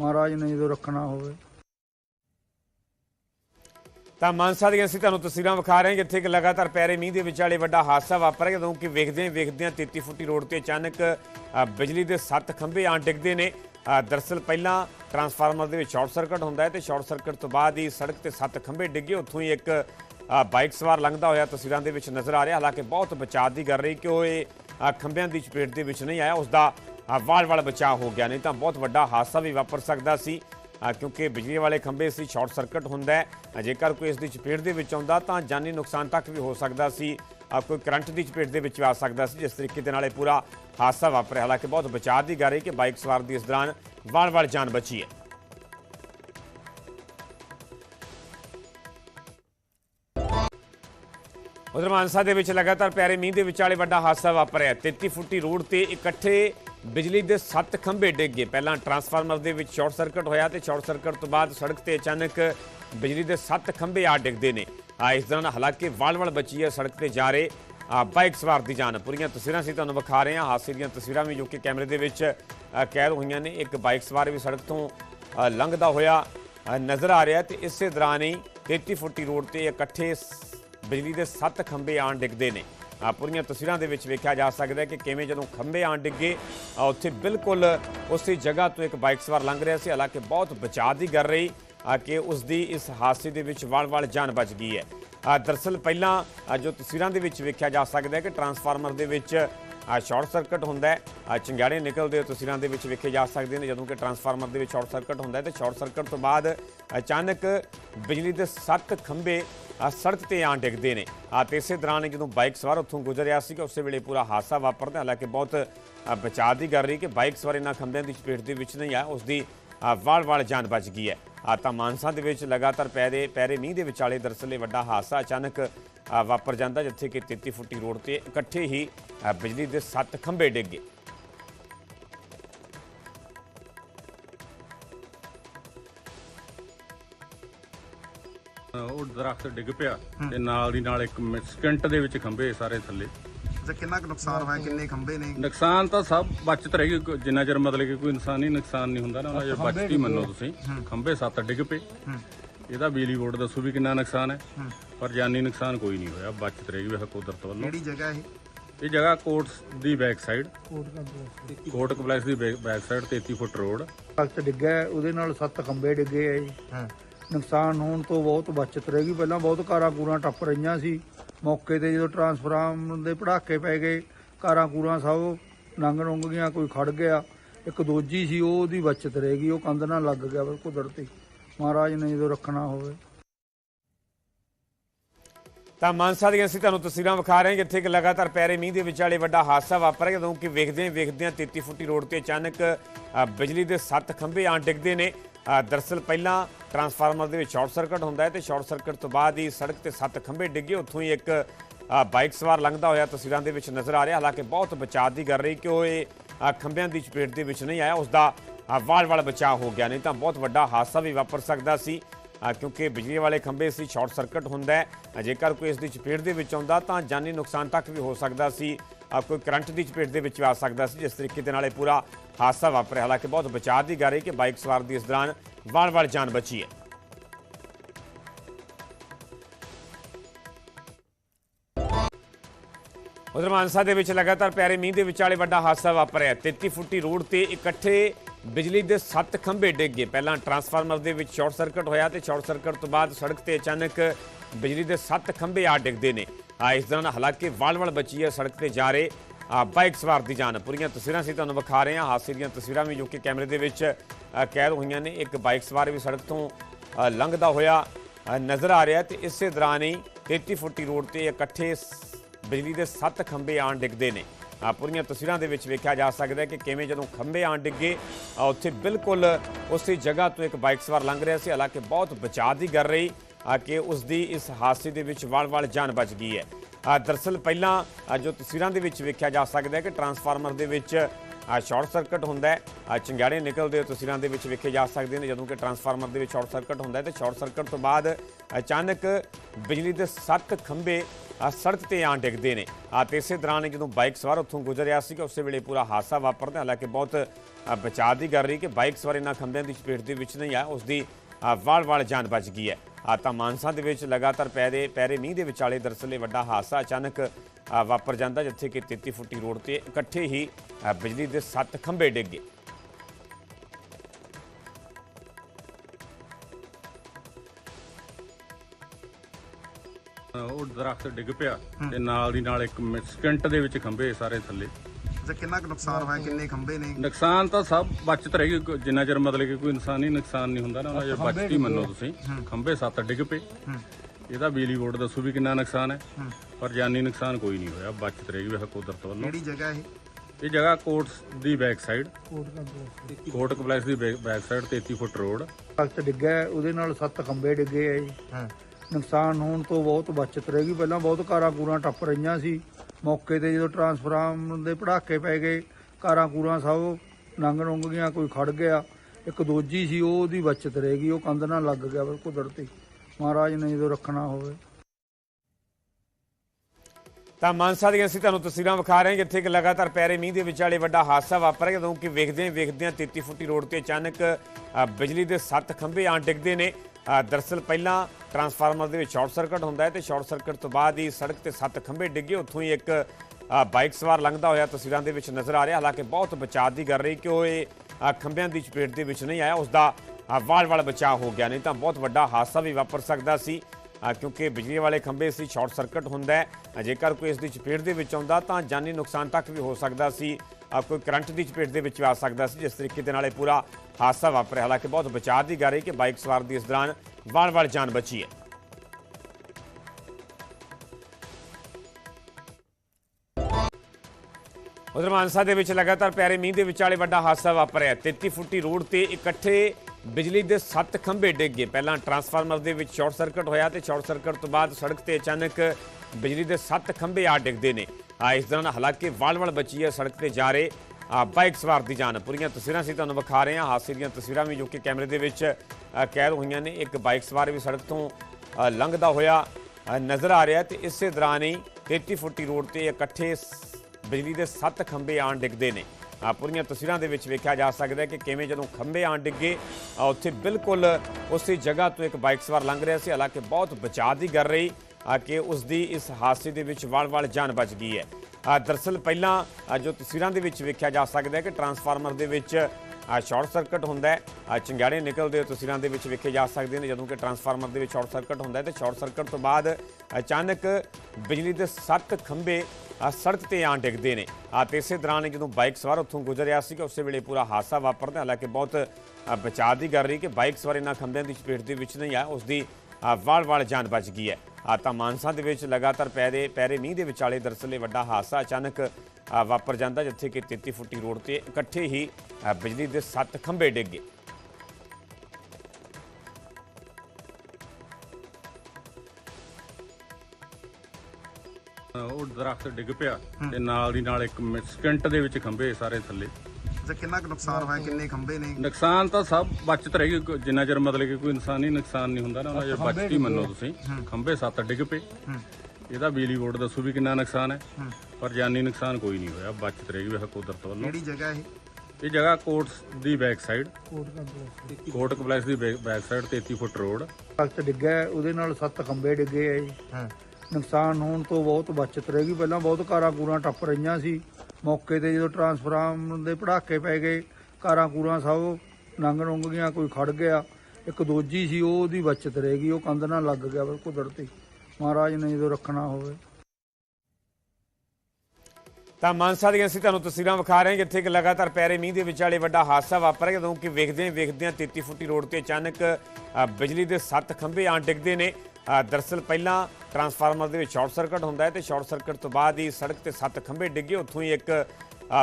ਮਹਾਰਾਜ ਨੇ ਜਦੋਂ ਰੱਖਣਾ ਹੋਵੇ। ਤਾਂ ਮਾਨਸਾ ਦੀਆਂ ਅਸੀਂ ਤੁਹਾਨੂੰ ਤਸਵੀਰਾਂ ਵਿਖਾ ਰਹੇ ਹਾਂ, ਜਿੱਥੇ ਕਿ ਲਗਾਤਾਰ ਪੈਰੇ ਮੀਂਹ ਦੇ ਵਿਚਾਲੇ ਵੱਡਾ ਹਾਦਸਾ ਵਾਪਰਿਆ, ਜਦੋਂ ਕਿ ਵੇਖਦੇ ਵੇਖਦਿਆਂ 33 ਫੁੱਟੀ ਰੋਡ ਤੇ ਅਚਾਨਕ ਬਿਜਲੀ ਦੇ ਸੱਤ ਖੰਭੇ ਆਂ ਡਿੱਗਦੇ ਨੇ। ਅ, ਪਹਿਲਾਂ ਟਰਾਂਸਫਾਰਮਰ ਦੇ ਵਿੱਚ ਸ਼ਾਰਟ ਸਰਕਟ ਹੁੰਦਾ ਹੈ ਤੇ ਸ਼ਾਰਟ ਸਰਕਟ ਤੋਂ ਬਾਅਦ ਹੀ ਸੜਕ ਤੇ ਸੱਤ ਖੰਭੇ ਡਿੱਗੇ ਉੱਥੋਂ ਹੀ ਇੱਕ ਬਾਈਕ ਸਵਾਰ ਲੰਘਦਾ ਹੋਇਆ ਤਸਵੀਰਾਂ ਦੇ ਵਿੱਚ ਨਜ਼ਰ ਆ ਰਿਹਾ। ਹਾਲਾਂਕਿ ਬਹੁਤ ਬਚਾਅ ਦੀ ਕਰ ਰਹੀ ਕਿ ਉਹ ਇਹ ਖੰਭਿਆਂ ਦੀ ਚਪੇਟ ਦੇ ਵਿੱਚ ਨਹੀਂ ਆਇਆ ਉਸ ਦਾ ਵਾਲ-ਵਾਲ ਬਚਾਅ ਹੋ ਗਿਆ। ਨਹੀਂ ਤਾਂ ਬਹੁਤ ਵੱਡਾ ਹਾਦਸਾ ਵੀ ਵਾਪਰ ਸਕਦਾ ਸੀ ਕਿਉਂਕਿ ਬਿਜਲੀ ਵਾਲੇ ਖੰਭੇ ਸੀ ਸ਼ਾਰਟ ਸਰਕਟ ਹੁੰਦਾ ਹੈ। ਜੇਕਰ ਕੋਈ ਇਸ ਦੀ ਚਪੇਟ ਦੇ ਵਿੱਚ ਆਉਂਦਾ ਤਾਂ ਜਾਨੀ ਨੁਕਸਾਨ ਤੱਕ ਵੀ ਹੋ ਸਕਦਾ ਸੀ। ਕੋਈ ਕਰੰਟ ਦੀ ਚਪੇਟ ਦੇ ਵਿੱਚ ਆ ਸਕਦਾ ਸੀ, ਜਿਸ ਤਰੀਕੇ ਦੇ ਨਾਲ ਇਹ ਪੂਰਾ ਹਾਦਸਾ ਵਾਪਰਿਆ। ਹਾਲਾਂਕਿ ਬਹੁਤ ਬਚਾਅ ਦੀ ਗੱਲ ਹੈ ਕਿ ਬਾਈਕ ਸਵਾਰ ਦੀ ਇਸ ਦੌਰਾਨ ਵਾਲ-ਵਾਲ ਜਾਨ ਬਚੀ ਹੈ। ਉਧਰ ਮਾਨਸਾ ਦੇ ਵਿੱਚ ਲਗਾਤਾਰ ਪਿਆਰੇ ਮੀਂਹ ਦੇ ਵਿਚਾਲੇ ਵੱਡਾ ਹਾਦਸਾ ਵਾਪਰਿਆ। 33 ਫੁੱਟੀ ਰੋਡ ਤੇ ਇਕੱਠੇ ਬਿਜਲੀ ਦੇ ਸੱਤ ਖੰਭੇ ਡਿੱਗ ਗਏ। ਪਹਿਲਾਂ ਟਰਾਂਸਫਾਰਮਰ ਦੇ ਵਿੱਚ ਸ਼ਾਰਟ ਸਰਕਟ ਹੋਇਆ ਤੇ ਸ਼ਾਰਟ ਸਰਕਟ ਤੋਂ ਬਾਅਦ ਸੜਕ ਤੇ ਅਚਾਨਕ ਬਿਜਲੀ ਦੇ ਸੱਤ ਖੰਭੇ ਆ ਡਿੱਗਦੇ ਨੇ। ਇਸ ਦੌਰਾਨ ਹਾਲਾਂਕਿ ਵਾਲ-ਵਾਲ ਬਚੀ ਹੈ, ਸੜਕ ਤੇ ਜਾ ਰਹੇ ਬਾਈਕ ਸਵਾਰ ਦੀ ਜਾਨ। ਪੂਰੀਆਂ ਤਸਵੀਰਾਂ ਸੀ ਤੁਹਾਨੂੰ ਵਿਖਾ ਰਹੇ ਹਾਂ। ਹਾਦਸੇ ਦੀਆਂ ਤਸਵੀਰਾਂ ਵੀ ਜੋ ਕਿ ਕੈਮਰੇ ਦੇ ਵਿੱਚ ਕੈਦ ਹੋਈਆਂ ਨੇ। ਇੱਕ ਬਾਈਕ ਸਵਾਰ ਵੀ ਸੜਕ ਤੋਂ ਲੰਘਦਾ ਹੋਇਆ ਨਜ਼ਰ ਆ ਰਿਹਾ ਤੇ ਇਸੇ ਦੌਰਾਨ ਹੀ 33 ਫੁੱਟੀ ਰੋਡ ਤੇ ਇਕੱਠੇ ਬਿਜਲੀ ਦੇ ਸੱਤ ਖੰਭੇ ਆਣ ਡਿੱਗਦੇ ਨੇ। ਆ ਪੂਰੀਆਂ ਤਸਵੀਰਾਂ ਦੇ ਵਿੱਚ ਵੇਖਿਆ ਜਾ ਸਕਦਾ ਹੈ ਕਿ ਕਿਵੇਂ ਜਦੋਂ ਖੰਭੇ ਆਣ ਡਿੱਗੇ ਉੱਥੇ ਬਿਲਕੁਲ ਉਸੇ ਜਗ੍ਹਾ ਤੋਂ ਇੱਕ ਬਾਈਕ ਸਵਾਰ ਲੰਘ ਰਿਹਾ ਸੀ। ਹਾਲਾਂਕਿ ਬਹੁਤ ਬਚਾਅ ਦੀ ਕਰ ਰਹੀ। ਕਿ ਉਸ ਦੀ ਇਸ ਹਾਦਸੇ ਦੇ ਵਿੱਚ ਵਾਲ-ਵਾਲ ਜਾਨ ਬਚ ਗਈ ਹੈ। ਆ ਦਰਸਲ ਪਹਿਲਾਂ ਜੋ ਤਸਵੀਰਾਂ ਦੇ ਵਿੱਚ ਵੇਖਿਆ ਜਾ ਸਕਦਾ ਹੈ ਕਿ ਟਰਾਂਸਫਾਰਮਰ ਦੇ ਵਿੱਚ, ਆ ਸ਼ਾਰਟ ਸਰਕਟ ਹੁੰਦਾ ਹੈ। ਚਿੰਗਾੜੇ ਨਿਕਲਦੇ ਤਸਵੀਰਾਂ ਦੇ ਵਿੱਚ ਵੇਖੇ ਜਾ ਸਕਦੇ ਨੇ, ਜਦੋਂ ਕਿ ਟਰਾਂਸਫਾਰਮਰ ਦੇ ਵਿੱਚ ਸ਼ਾਰਟ ਸਰਕਟ ਹੁੰਦਾ ਹੈ, ਤੇ ਸ਼ਾਰਟ ਸਰਕਟ ਤੋਂ ਬਾਅਦ ਅਚਾਨਕ ਬਿਜਲੀ ਦੇ ਸੱਤ ਖੰਭੇ ਸੜਕ ਤੇ ਆਂ ਡਿੱਗਦੇ ਨੇ। ਆ ਤੇ ਇਸੇ ਦੌਰਾਨ ਜਦੋਂ ਬਾਈਕ ਸਵਾਰ ਉੱਥੋਂ ਗੁਜ਼ਰਿਆ ਰਿਹਾ ਸੀ ਕਿ ਉਸੇ ਵੇਲੇ ਪੂਰਾ ਹਾਦਸਾ ਵਾਪਰਦਾ ਹਾਲਾਂਕਿ ਬਹੁਤ ਬਚਾਅ ਦੀ ਗੱਲ ਰਹੀ ਕਿ ਬਾਈਕ ਸਵਾਰ ਇਹਨਾਂ ਖੰਭਿਆਂ ਦੀ ਚਪੇਟ ਦੇ ਵਿੱਚ ਨਹੀਂ ਆ ਉਸ ਦੀ ਵਾਲ-ਵਾਲ ਜਾਨ ਬਚ ਗਈ ਹੈ। ਆ ਤਾਂ ਮਾਨਸਾ ਦੇ ਵਿੱਚ ਲਗਾਤਾਰ ਪੈਰੇ ਪੈਰੇ ਮੀਂਹ ਦੇ ਵਿਚਾਲੇ ਦਰਅਸਲ ਇਹ ਵੱਡਾ ਹਾਦਸਾ ਅਚਾਨਕ ਆ, ਵਾਪਰ ਜਾਂਦਾ ਜਿੱਥੇ ਕਿ 33 ਫੁੱਟੀ ਰੋਡ ਤੇ ਇਕੱਠੇ ਹੀ ਬਿਜਲੀ ਦੇ ਸੱਤ ਖੰਭੇ ਡਿੱਗੇ ਉਹ ਦਰਖਤ ਡਿੱਗ ਪਿਆ ਤੇ ਨਾਲ ਦੀ ਨਾਲ ਇੱਕ ਸਕਿੰਟ ਦੇ ਵਿੱਚ ਖੰਭੇ ਸਾਰੇ ਥੱਲੇ। ਅੱਛਾ ਕਿੰਨਾ ਕੁ ਨੁਕਸਾਨ ਹੋਇਆ ਕਿੰਨੇ ਖੰਭੇ ਨੇ? ਨੁਕਸਾਨ ਤਾਂ ਸਭ ਬਚਤ ਰਹਿ ਗਈ ਕੋਈ- ਜਿੰਨਾ ਚਿਰ ਮਤਲਬ ਕਿ ਕੋਈ ਇਨਸਾਨੀ ਨੁਕਸਾਨ ਨਹੀਂ ਹੁੰਦਾ ਨਾ ਉਹਨਾਂ ਜੇ ਬਚਤ ਹੀ ਮੰਨੋ ਤੁਸੀਂ। ਖੰਭੇ ਸੱਤ ਡਿੱਗ ਪਏ। ਇਹਦਾ ਬਿਜਲੀ ਬੋਰਡ ਦੱਸੋ ਵੀ ਕਿੰਨਾ ਨੁਕਸਾਨ ਹੈ। ਪਰ ਜਾਨੀ ਨੁਕਸਾਨ ਕੋਈ ਨਹੀਂ ਹੋਇਆ ਬਚਤ ਰਹਿ ਗਈ ਵੇਖ ਕੁਦਰਤ ਵੱਲੋਂ। ਕਿਹੜੀ ਜਗ੍ਹਾ ਇਹ? ਇਹ ਜਗ੍ਹਾ ਕੋਰਟਸ ਦੀ ਬੈਕ ਸਾਈਡ ਕੋਰਟ ਕੰਪਲੈਕਸ। ਦੀ ਬੈਕ ਸਾਈਡ 33 ਫੁੱਟ ਰੋਡ ਵਕਤ ਡਿੱਗਾ ਉਹਦੇ ਨਾਲ ਸੱਤ ਖੰਭੇ ਡਿੱਗੇ ਆ ਜੀ। ਨੁਕਸਾਨ ਹੋਣ ਤੋਂ ਬਹੁਤ ਬਚਤ ਰਹਿ ਗਈ ਪਹਿਲਾਂ ਬਹੁਤ ਕਾਰਾਂ ਕੂਰਾਂ ਟੱਪ ਰਹੀਆਂ ਸੀ। ਮੌਕੇ ਤੇ ਜਦੋਂ ਟਰਾਂਸਫਾਰਮਰ ਦੇ ਪੜਾਕੇ ਪੈ ਗਏ, ਕਾਰਾਂ ਕੂਰਾਂ ਸਭ ਨੰਗ ਨੁੰਗ ਗਿਆ ਕੋਈ ਖੜ ਗਿਆ। ਇੱਕ ਦੋਜੀ ਸੀ, ਉਹ ਉਹਦੀ ਬਚਤ ਰਹਿ ਗਈ, ਉਹ ਕੰਧ ਨਾਲ ਲੱਗ ਗਿਆ, ਬਿਲਕੁਲ ਕੁਦਰਤੀ ਮਹਾਰਾਜ ਨੇ ਜਦੋਂ ਰੱਖਣਾ ਹੋਵੇ। ਤਾਂ ਮਾਨਸਾ ਦੀਆਂ ਅਸੀਂ ਤੁਹਾਨੂੰ ਤਸਵੀਰਾਂ ਵਿਖਾ ਰਹੇ ਹਾਂ, ਜਿੱਥੇ ਕਿ ਲਗਾਤਾਰ ਪੈਰੇ ਮੀਂਹ ਦੇ ਵਿਚਾਲੇ ਵੱਡਾ ਹਾਦਸਾ ਵਾਪਰਿਆ, ਜਦੋਂ ਕਿ ਵੇਖਦੇ ਵੇਖਦਿਆਂ 33 ਫੁੱਟੀ ਰੋਡ ਤੇ ਅਚਾਨਕ ਬਿਜਲੀ ਦੇ ਸੱਤ ਖੰਭੇ ਆਂ ਡਿੱਗਦੇ ਨੇ। ਅ, ਪਹਿਲਾਂ ਟਰਾਂਸਫਾਰਮਰ ਦੇ ਵਿੱਚ ਸ਼ਾਰਟ ਸਰਕਟ ਹੁੰਦਾ ਹੈ ਤੇ ਸ਼ਾਰਟ ਸਰਕਟ ਤੋਂ ਬਾਅਦ ਹੀ ਸੜਕ ਤੇ ਸੱਤ ਖੰਭੇ ਡਿੱਗੇ ਉੱਥੋਂ ਹੀ ਇੱਕ ਬਾਈਕ ਸਵਾਰ ਲੰਘਦਾ ਹੋਇਆ ਤਸਵੀਰਾਂ ਦੇ ਵਿੱਚ ਨਜ਼ਰ ਆ ਰਿਹਾ। ਹਾਲਾਂਕਿ ਬਹੁਤ ਬਚਾਅ ਦੀ ਕਰ ਰਹੀ ਕਿ ਉਹ ਇਹ ਖੰਭਿਆਂ ਦੀ ਚਪੇਟ ਦੇ ਵਿੱਚ ਨਹੀਂ ਆਇਆ ਉਸ ਦਾ ਵਾਲ-ਵਾਲ ਬਚਾਅ ਹੋ ਗਿਆ। ਨਹੀਂ ਤਾਂ ਬਹੁਤ ਵੱਡਾ ਹਾਦਸਾ ਵੀ ਵਾਪਰ ਸਕਦਾ ਸੀ ਕਿਉਂਕਿ ਬਿਜਲੀ ਵਾਲੇ ਖੰਭੇ ਸੀ ਸ਼ਾਰਟ ਸਰਕਟ ਹੁੰਦਾ ਹੈ। ਜੇਕਰ ਕੋਈ ਇਸ ਦੀ ਚਪੇਟ ਦੇ ਵਿੱਚ ਆਉਂਦਾ ਤਾਂ ਜਾਨੀ ਨੁਕਸਾਨ ਤੱਕ ਵੀ ਹੋ ਸਕਦਾ ਸੀ। ਕੋਈ ਕਰੰਟ ਦੀ ਚਪੇਟ ਦੇ ਵਿੱਚ ਆ ਸਕਦਾ ਸੀ, ਜਿਸ ਤਰੀਕੇ ਦੇ ਨਾਲ ਇਹ ਪੂਰਾ ਹਾਦਸਾ ਵਾਪਰਿਆ। ਹਾਲਾਂਕਿ ਬਹੁਤ ਬਚਾਅ ਦੀ ਗੱਲ ਹੈ ਕਿ ਬਾਈਕ ਸਵਾਰ ਦੀ ਇਸ ਦੌਰਾਨ ਵਾਲ-ਵਾਲ ਜਾਨ ਬਚੀ ਹੈ। ਉਧਰ ਮਾਨਸਾ ਦੇ ਵਿੱਚ ਲਗਾਤਾਰ ਪਿਆਰੇ ਮੀਂਹ ਦੇ ਵਿਚਾਲੇ ਵੱਡਾ ਹਾਦਸਾ ਵਾਪਰਿਆ। 33 ਫੁੱਟੀ ਰੋਡ ਤੇ ਇਕੱਠੇ ਬਿਜਲੀ ਦੇ ਸੱਤ ਖੰਭੇ ਡਿੱਗ ਗਏ। ਪਹਿਲਾਂ ਟਰਾਂਸਫਾਰਮਰ ਦੇ ਵਿੱਚ ਸ਼ਾਰਟ ਸਰਕਟ ਹੋਇਆ ਤੇ ਸ਼ਾਰਟ ਸਰਕਟ ਤੋਂ ਬਾਅਦ ਸੜਕ ਤੇ ਅਚਾਨਕ ਬਿਜਲੀ ਦੇ ਸੱਤ ਖੰਭੇ ਆ ਡਿੱਗਦੇ ਨੇ। ਆ ਇਸ ਦੌਰਾਨ ਹਾਲਾਂਕਿ ਵਾਲ-ਵਾਲ ਬਚੀ ਹੈ ਸੜਕ ਤੇ ਜਾ ਰਹੇ ਆ, ਬਾਈਕ ਸਵਾਰ ਦੀ ਜਾਨ। ਪੂਰੀਆਂ ਤਸਵੀਰਾਂ ਸੀ ਤੁਹਾਨੂੰ ਵਿਖਾ ਰਹੇ ਹਾਂ। ਹਾਦਸੇ ਦੀਆਂ ਤਸਵੀਰਾਂ ਵੀ ਜੋ ਕਿ ਕੈਮਰੇ ਦੇ ਵਿੱਚ ਕੈਦ ਹੋਈਆਂ ਨੇ। ਇੱਕ ਬਾਈਕ ਸਵਾਰ ਵੀ ਸੜਕ ਤੋਂ ਲੰਘਦਾ ਹੋਇਆ ਨਜ਼ਰ ਆ ਰਿਹਾ ਤੇ ਇਸੇ ਦੌਰਾਨ ਹੀ 33 ਫੁੱਟੀ ਰੋਡ ਤੇ ਇਕੱਠੇ ਬਿਜਲੀ ਦੇ ਸੱਤ ਖੰਭੇ ਆਣ ਡਿੱਗਦੇ ਨੇ। ਆ ਪੂਰੀਆਂ ਤਸਵੀਰਾਂ ਦੇ ਵਿੱਚ ਵੇਖਿਆ ਜਾ ਸਕਦਾ ਹੈ ਕਿ ਕਿਵੇਂ ਜਦੋਂ ਖੰਭੇ ਆਣ ਡਿੱਗੇ ਉੱਥੇ ਬਿਲਕੁਲ ਉਸੇ ਜਗ੍ਹਾ ਤੋਂ ਇੱਕ ਬਾਈਕ ਸਵਾਰ ਲੰਘ ਰਿਹਾ ਸੀ। ਹਾਲਾਂਕਿ ਬਹੁਤ ਬਚਾਅ ਦੀ ਕਰ ਰਹੀ ਆ ਕਿ ਉਸ ਦੀ ਇਸ ਹਾਦਸੇ ਦੇ ਵਿੱਚ ਵਾਲ-ਵਾਲ ਜਾਨ ਬਚ ਗਈ ਹੈ। ਆ ਦਰਅਸਲ ਪਹਿਲਾਂ ਜੋ ਤਸਵੀਰਾਂ ਦੇ ਵਿੱਚ ਵੇਖਿਆ ਜਾ ਸਕਦਾ ਹੈ ਕਿ ਟਰਾਂਸਫਾਰਮਰ ਦੇ ਵਿੱਚ ਸ਼ਾਰਟ ਸਰਕਟ ਹੁੰਦਾ ਹੈ। ਆ ਚੰਗਿਆੜੇ ਨਿਕਲਦੇ ਤਸਵੀਰਾਂ ਦੇ ਵਿੱਚ ਵੇਖੇ ਜਾ ਸਕਦੇ ਨੇ, ਜਦੋਂ ਕਿ ਟਰਾਂਸਫਾਰਮਰ ਦੇ ਵਿੱਚ ਸ਼ਾਰਟ ਸਰਕਟ ਹੁੰਦਾ ਹੈ ਤੇ ਸ਼ਾਰਟ ਸਰਕਟ ਤੋਂ ਬਾਅਦ ਅਚਾਨਕ ਬਿਜਲੀ ਦੇ ਸੱਤ ਖੰਭੇ ਸੜਕ ਤੇ ਆਂ ਡਿੱਗਦੇ ਨੇ। ਆ, ਤੇ ਇਸੇ ਦੌਰਾਨ ਜਦੋਂ ਬਾਈਕ ਸਵਾਰ ਉੱਥੋਂ ਗੁਜ਼ਰ ਰਿਹਾ ਸੀ ਕਿ ਉਸੇ ਵੇਲੇ ਪੂਰਾ ਹਾਦਸਾ ਵਾਪਰਦਾ ਹਾਲਾਂਕਿ ਬਹੁਤ ਬਚਾਅ ਦੀ ਗੱਲ ਰਹੀ ਕਿ ਬਾਈਕ ਸਵਾਰ ਇਹਨਾਂ ਖੰਭਿਆਂ ਦੀ ਚਪੇਟ ਦੇ ਵਿੱਚ ਨਹੀਂ ਆ ਉਸ ਦੀ ਵਾਲ-ਵਾਲ ਜਾਨ ਬਚ ਗਈ ਹੈ। ਆ, ਤਾਂ ਮਾਨਸਾ ਦੇ ਵਿੱਚ ਲਗਾਤਾਰ ਪੈ ਰਹੇ ਪੈ ਰਹੇ ਮੀਂਹ ਦੇ ਵਿਚਾਲੇ ਦਰਅਸਲ ਇਹ ਵੱਡਾ ਹਾਦਸਾ ਅਚਾਨਕ ਵਾਪਰ ਜਾਂਦਾ, ਜਿੱਥੇ ਕਿ 33 ਫੁੱਟੀ ਰੋਡ ਤੇ ਇਕੱਠੇ ਹੀ ਅ, ਬਿਜਲੀ ਦੇ ਸੱਤ ਖੰਭੇ ਡਿੱਗ। ਗਏ ਉਹ ਦਰਖਤ ਡਿੱਗ ਪਿਆ ਤੇ ਨਾਲ ਦੀ ਨਾਲ ਇੱਕ ਮਿੰਟ- ਸਕਿੰਟ ਦੇ ਵਿੱਚ ਖੰਭੇ ਸਾਰੇ ਥੱਲੇ। ਅੱਛਾ ਕਿੰਨਾ ਕੁ ਨੁਕਸਾਨ ਹੋਇਆ? ਕਿੰਨੇ ਖੰਭੇ ਨੇ? ਨੁਕਸਾਨ ਤਾਂ ਸਭ ਬਚਤ ਰਹੇਗੀ ਕੋਈ- ਜਿੰਨਾ ਚਿਰ ਮਤਲਬ ਕਿ ਕੋਈ ਇਨਸਾਨੀ ਨੁਕਸਾਨ ਨਹੀਂ ਹੁੰਦਾ ਨਾ ਉਹਨਾਂ ਜੇ ਬਚਤ ਹੀ ਮੰਨੋ ਤੁਸੀਂ। ਖੰਭੇ ਸੱਤ ਡਿੱਗ ਪਏ। ਇਹਦਾ ਬਿਜਲੀ ਬੋਰਡ ਦੱਸੋ ਵੀ ਕਿੰਨਾ ਨੁਕਸਾਨ ਹੈ। ਪਰ ਜਾਨੀ ਨੁਕਸਾਨ ਕੋਈ ਨਹੀਂ ਹੋਇਆ ਬਚਤ ਰਹੇਗੀ ਵੇਖ ਕੁਦਰਤ ਵੱਲੋਂ। ਕਿਹੜੀ ਜਗ੍ਹਾ ਇਹ? ਇਹ ਜਗ੍ਹਾ ਕੋਰਟਸ ਦੀ ਬੈਕ ਸਾਈਡ ਕੋਰਟ ਕੰਪਲੈਕਸ ਦੀ। ਬੈਕ ਸਾਈਡ 33 ਫੁੱਟ ਰੋਡ ਦਰਖਤ ਡਿੱਗਾ ਹੈ, ਉਹਦੇ ਨਾਲ ਸੱਤ ਖੰਭੇ ਡਿੱਗੇ ਆ ਜੀ। ਨੁਕਸਾਨ ਹੋਣ ਤੋਂ ਬਹੁਤ ਬਚਤ ਰਹੇਗੀ ਪਹਿਲਾਂ ਬਹੁਤ ਕਾਰਾਂ ਕੂਰਾਂ ਟੱਪ ਰਹੀਆਂ ਸੀ। ਮੌਕੇ ਤੇ ਜਦੋਂ ਟਰਾਂਸਫਾਰਮਰ ਦੇ ਪੜਾਕੇ ਪੈ ਗਏ ਕਾਰਾਂ ਕੂਰਾਂ ਸਭ ਨੰਗ ਨੁੰਗ ਗਈਆਂ ਕੋਈ ਖੜ ਗਿਆ। ਇੱਕ ਦੋਜੀ ਸੀ ਉਹ ਉਹਦੀ ਬਚਤ ਰਹੇਗੀ ਉਹ ਕੰਧ ਨਾਲ ਲੱਗ ਗਿਆ ਬਿਲਕੁਲ ਕੁਦਰਤੀ ਮਹਾਰਾਜ ਨੇ ਜਦੋਂ ਰੱਖਣਾ ਹੋਵੇ। ਤਾਂ ਮਾਨਸਾ ਦੀਆਂ ਅਸੀਂ ਤੁਹਾਨੂੰ ਤਸਵੀਰਾਂ ਵਿਖਾ ਰਹੇ ਹਾਂ ਜਿੱਥੇ ਕਿ ਲਗਾਤਾਰ ਪੈਰੇ ਮੀਂਹ ਦੇ ਵਿਚਾਲੇ ਵੱਡਾ ਹਾਦਸਾ ਵਾਪਰਿਆ ਜਦੋਂ ਕਿ ਵੇਖਦੇ ਵੇਖਦਿਆਂ 33 ਫੁੱਟੀ ਰੋਡ ਤੇ ਅਚਾਨਕ ਬਿਜਲੀ ਦੇ ਸੱਤ ਖੰਭੇ ਆਂ ਡਿੱਗਦੇ ਨੇ। ਅ, ਦਰਅਸਲ ਪਹਿਲਾਂ ਟਰਾਂਸਫਾਰਮਰ ਦੇ ਵਿੱਚ ਸ਼ਾਰਟ ਸਰਕਟ ਹੁੰਦਾ ਹੈ ਤੇ ਸ਼ਾਰਟ ਸਰਕਟ ਤੋਂ ਬਾਅਦ ਹੀ ਸੜਕ ਤੇ ਸੱਤ ਖੰਭੇ ਡਿੱਗੇ ਉੱਥੋਂ ਹੀ ਇੱਕ ਬਾਈਕ ਸਵਾਰ ਲੰਘਦਾ ਹੋਇਆ ਤਸਵੀਰਾਂ ਦੇ ਵਿੱਚ ਨਜ਼ਰ ਆ ਰਿਹਾ। ਹਾਲਾਂਕਿ ਬਹੁਤ ਬਚਾਅ ਦੀ ਗੱਲ ਰਹੀ ਕਿ ਉਹ ਇਹ ਖੰਭਿਆਂ ਦੀ ਚਪੇਟ ਦੇ ਵਿੱਚ ਨਹੀਂ ਆਇਆ ਉਸ ਦਾ ਵਾਲ-ਵਾਲ ਬਚਾਅ ਹੋ ਗਿਆ ਨਹੀਂ ਤਾਂ ਬਹੁਤ ਵੱਡਾ ਹਾਦਸਾ ਵੀ ਵਾਪਰ ਸਕਦਾ ਸੀ। ਕਿਉਂਕਿ ਬਿਜਲੀ ਵਾਲੇ ਖੰਭੇ ਸੀ ਸ਼ਾਰਟ ਸਰਕਟ ਹੁੰਦਾ ਜੇਕਰ ਕੋਈ ਇਸ ਦੀ ਚਪੇਟ ਦੇ ਵਿੱਚ ਆਉਂਦਾ ਤਾਂ ਜਾਨੀ ਨੁਕਸਾਨ ਤੱਕ ਵੀ ਹੋ ਸਕਦਾ ਸੀ। ਕੋਈ ਕਰੰਟ ਦੀ ਚਪੇਟ ਦੇ ਵਿੱਚ ਆ ਸਕਦਾ ਸੀ, ਜਿਸ ਤਰੀਕੇ ਦੇ ਨਾਲ ਇਹ ਪੂਰਾ ਹਾਦਸਾ ਵਾਪਰਿਆ। ਹਾਲਾਂਕਿ ਬਹੁਤ ਬਚਾਅ ਦੀ ਗੱਲ ਹੈ ਕਿ ਬਾਈਕ ਸਵਾਰ ਦੀ ਇਸ ਦੌਰਾਨ ਵਾਲ-ਵਾਲ ਜਾਨ ਬਚੀ ਹੈ। ਉਧਰ ਮਾਨਸਾ ਦੇ ਵਿੱਚ ਲਗਾਤਾਰ ਪਿਆਰੇ ਮੀਂਹ ਦੇ ਵਿਚਾਲੇ ਵੱਡਾ ਹਾਦਸਾ ਵਾਪਰਿਆ। 33 ਫੁੱਟੀ ਰੋਡ ਤੇ ਇਕੱਠੇ ਬਿਜਲੀ ਦੇ ਸੱਤ ਖੰਭੇ ਡਿੱਗ ਗਏ। ਪਹਿਲਾਂ ਟਰਾਂਸਫਾਰਮਰ ਦੇ ਵਿੱਚ ਸ਼ਾਰਟ ਸਰਕਟ ਹੋਇਆ ਤੇ ਸ਼ਾਰਟ ਸਰਕਟ ਤੋਂ ਬਾਅਦ ਸੜਕ ਤੇ ਅਚਾਨਕ ਬਿਜਲੀ ਦੇ ਸੱਤ ਖੰਭੇ ਆ ਡਿੱਗਦੇ ਨੇ। ਆ ਇਸ ਦੌਰਾਨ ਹਾਲਾਂਕਿ ਵਾਲ-ਵਾਲ ਬਚੀ ਹੈ, ਸੜਕ ਤੇ ਜਾ ਰਹੇ ਆ ਬਾਈਕ ਸਵਾਰ ਦੀ ਜਾਨ। ਪੂਰੀਆਂ ਤਸਵੀਰਾਂ ਸੀ ਤੁਹਾਨੂੰ ਵਿਖਾ ਰਹੇ ਹਾਂ। ਹਾਦਸੇ ਦੀਆਂ ਤਸਵੀਰਾਂ ਵੀ ਜੋ ਕਿ ਕੈਮਰੇ ਦੇ ਵਿੱਚ ਕੈਦ ਹੋਈਆਂ ਨੇ। ਇੱਕ ਬਾਈਕ ਸਵਾਰ ਵੀ ਸੜਕ ਤੋਂ ਲੰਘਦਾ ਹੋਇਆ ਨਜ਼ਰ ਆ ਰਿਹਾ ਤੇ ਇਸੇ ਦੌਰਾਨ ਹੀ 33 ਫੁੱਟੀ ਰੋਡ ਤੇ ਇਕੱਠੇ ਬਿਜਲੀ ਦੇ ਸੱਤ ਖੰਭੇ ਆਣ ਡਿੱਗਦੇ ਨੇ। ਪੂਰੀਆਂ ਤਸਵੀਰਾਂ ਦੇ ਵਿੱਚ ਵੇਖਿਆ ਜਾ ਸਕਦਾ ਹੈ ਕਿ ਕਿਵੇਂ ਜਦੋਂ ਖੰਭੇ ਆਣ ਡਿੱਗੇ ਉੱਥੇ ਬਿਲਕੁਲ ਉਸੇ ਜਗ੍ਹਾ ਤੋਂ ਇੱਕ ਬਾਈਕ ਸਵਾਰ ਲੰਘ ਰਿਹਾ ਸੀ। ਹਾਲਾਂਕਿ ਬਹੁਤ ਬਚਾਅ ਦੀ ਗੱਲ ਰਹੀ ਕਿ ਉਸ ਦੀ ਇਸ ਹਾਦਸੇ ਦੇ ਵਿੱਚ ਵਾਲ-ਵਾਲ ਜਾਨ ਬਚ ਗਈ ਹੈ। ਆ ਦਰਸਲ ਪਹਿਲਾਂ ਜੋ ਤਸਵੀਰਾਂ ਦੇ ਵਿੱਚ ਵੇਖਿਆ ਜਾ ਸਕਦਾ ਹੈ ਕਿ ਟਰਾਂਸਫਾਰਮਰ ਦੇ ਵਿੱਚ ਸ਼ਾਰਟ ਸਰਕਟ ਹੁੰਦਾ ਹੈ। ਆ ਚੰਗਿਆੜੇ ਨਿਕਲਦੇ ਤਸਵੀਰਾਂ ਦੇ ਵਿੱਚ ਵੇਖੇ ਜਾ ਸਕਦੇ ਨੇ, ਜਦੋਂ ਕਿ ਟਰਾਂਸਫਾਰਮਰ ਦੇ ਵਿੱਚ ਸ਼ਾਰਟ ਸਰਕਟ ਹੁੰਦਾ ਹੈ ਤੇ ਸ਼ਾਰਟ ਸਰਕਟ ਤੋਂ ਬਾਅਦ ਅਚਾਨਕ ਬਿਜਲੀ ਦੇ ਸੱਤ ਖੰਭੇ ਸੜਕ ਤੇ ਆਂ ਡਿੱਗਦੇ ਨੇ। ਆ ਤੇ ਇਸੇ ਦੌਰਾਨ ਜਦੋਂ ਬਾਈਕ ਸਵਾਰ ਉੱਥੋਂ ਗੁਜ਼ਰ ਰਿਹਾ ਸੀ ਕਿ ਉਸੇ ਵੇਲੇ ਪੂਰਾ ਹਾਦਸਾ ਵਾਪਰਦਾ ਹਾਲਾਂਕਿ ਬਹੁਤ ਬਚਾਅ ਦੀ ਗੱਲ ਰਹੀ ਕਿ ਬਾਈਕ ਸਵਾਰ ਇਹਨਾਂ ਖੰਭਿਆਂ ਦੀ ਚਪੇਟ ਦੇ ਵਿੱਚ ਨਹੀਂ ਆ ਉਸ ਦੀ ਵਾਲ-ਵਾਲ ਜਾਨ ਬਚ ਗਈ ਹੈ। ਆ ਤਾਂ ਮਾਨਸਾ ਦੇ ਵਿੱਚ ਲਗਾਤਾਰ ਪੈਰੇ ਪੈਰੇ ਮੀਂਹ ਦੇ ਵਿਚਾਲੇ ਦਰਅਸਲ ਇਹ ਵੱਡਾ ਹਾਦਸਾ ਅਚਾਨਕ ਵਾਪਰ ਜਾਂਦਾ ਜਿੱਥੇ ਕਿ 33 ਫੁੱਟੀ ਰੋਡ ਤੇ ਇਕੱਠੇ ਹੀ ਬਿਜਲੀ ਦੇ ਸੱਤ ਖੰਭੇ ਡਿੱਗ ਗਏ। ਉਹ ਦਰਖਤ ਡਿੱਗ ਪਿਆ ਤੇ ਨਾਲ ਦੀ ਨਾਲ ਇੱਕ ਮਿੰਟ- ਸਕਿੰਟ ਦੇ ਵਿੱਚ ਖੰਭੇ ਸਾਰੇ ਥੱਲੇ। ਅੱਛਾ ਕਿੰਨਾ ਕੁ ਨੁਕਸਾਨ ਹੋਇਆ? ਕਿੰਨੇ ਖੰਭੇ ਨੇ? ਨੁਕਸਾਨ ਤਾਂ ਸਭ ਬਚਤ ਰਹੇਗੀ ਕੋਈ- ਜਿੰਨਾ ਚਿਰ ਮਤਲਬ ਕਿ ਕੋਈ ਇਨਸਾਨੀ ਨੁਕਸਾਨ ਨਹੀਂ ਹੁੰਦਾ ਨਾ ਉਹਨਾਂ ਜੇ ਬਚਤ ਹੀ ਮੰਨੋ ਤੁਸੀਂ। ਖੰਭੇ ਸੱਤ ਡਿੱਗ ਪਏ। ਇਹਦਾ ਬਿਜਲੀ ਬੋਰਡ ਦੱਸੋ ਵੀ ਕਿੰਨਾ ਨੁਕਸਾਨ ਹੈ। ਪਰ ਜਾਨੀ ਨੁਕਸਾਨ ਕੋਈ ਨਹੀਂ ਹੋਇਆ ਬਚਤ ਰਹੇਗੀ ਵੇਖ ਕੁਦਰਤ ਵੱਲੋਂ। ਕਿਹੜੀ ਜਗ੍ਹਾ ਇਹ? ਇਹ ਜਗ੍ਹਾ ਕੋਰਟਸ ਦੀ ਬੈਕ ਸਾਈਡ ਕੋਰਟ ਕੰਪਲੈਕਸ ਦੀ। ਬੈਕ ਸਾਈਡ 33 ਫੁੱਟ ਰੋਡ ਦਰਖਤ ਡਿੱਗਾ ਹੈ, ਉਹਦੇ ਨਾਲ ਸੱਤ ਖੰਭੇ ਡਿੱਗੇ ਆ ਜੀ। ਨੁਕਸਾਨ ਹੋਣ ਤੋਂ ਬਹੁਤ ਬਚਤ ਰਹੇਗੀ ਪਹਿਲਾਂ ਬਹੁਤ ਕਾਰਾਂ ਕੂਰਾਂ ਟੱਪ ਰਹੀਆਂ ਸੀ। ਮੌਕੇ ਤੇ ਜਦੋਂ ਟਰਾਂਸਫਾਰਮਰ ਦੇ ਪੜਾਕੇ ਪੈ ਗਏ ਕਾਰਾਂ ਕੂਰਾਂ ਸਭ ਨੰਗ ਨੁੰਗ ਗਈਆਂ ਕੋਈ ਖੜ ਗਿਆ। ਇੱਕ ਦੋਜੀ ਸੀ ਉਹ ਉਹਦੀ ਬਚਤ ਰਹੇਗੀ ਉਹ ਕੰਧ ਨਾਲ ਲੱਗ ਗਿਆ ਬਿਲਕੁਲ ਕੁਦਰਤੀ ਮਹਾਰਾਜ ਨੇ ਜਦੋਂ ਰੱਖਣਾ ਹੋਵੇ। ਤਾਂ ਮਾਨਸਾ ਦੀਆਂ ਅਸੀਂ ਤੁਹਾਨੂੰ ਤਸਵੀਰਾਂ ਵਿਖਾ ਰਹੇ ਹਾਂ ਜਿੱਥੇ ਕਿ ਲਗਾਤਾਰ ਪੈ ਮੀਂਹ ਦੇ ਵਿਚਾਲੇ ਵੱਡਾ ਹਾਦਸਾ ਵਾਪਰਿਆ ਜਦੋਂ ਕਿ ਵੇਖਦੇ ਵੇਖਦਿਆਂ 33 ਫੁੱਟੀ ਰੋਡ ਤੇ ਅਚਾਨਕ ਬਿਜਲੀ ਦੇ ਸੱਤ ਖੰਭੇ ਆਂ ਡਿੱਗਦੇ ਨੇ। ਅ, ਦਰਅਸਲ ਪਹਿਲਾਂ ਟਰਾਂਸਫਾਰਮਰ ਦੇ ਵਿੱਚ ਸ਼ਾਰਟ ਸਰਕਟ ਹੁੰਦਾ ਹੈ ਤੇ ਸ਼ਾਰਟ ਸਰਕਟ ਤੋਂ ਬਾਅਦ ਹੀ ਸੜਕ ਤੇ ਸੱਤ ਖੰਭੇ ਡਿੱਗੇ ਉੱਥੋਂ ਹੀ ਇੱਕ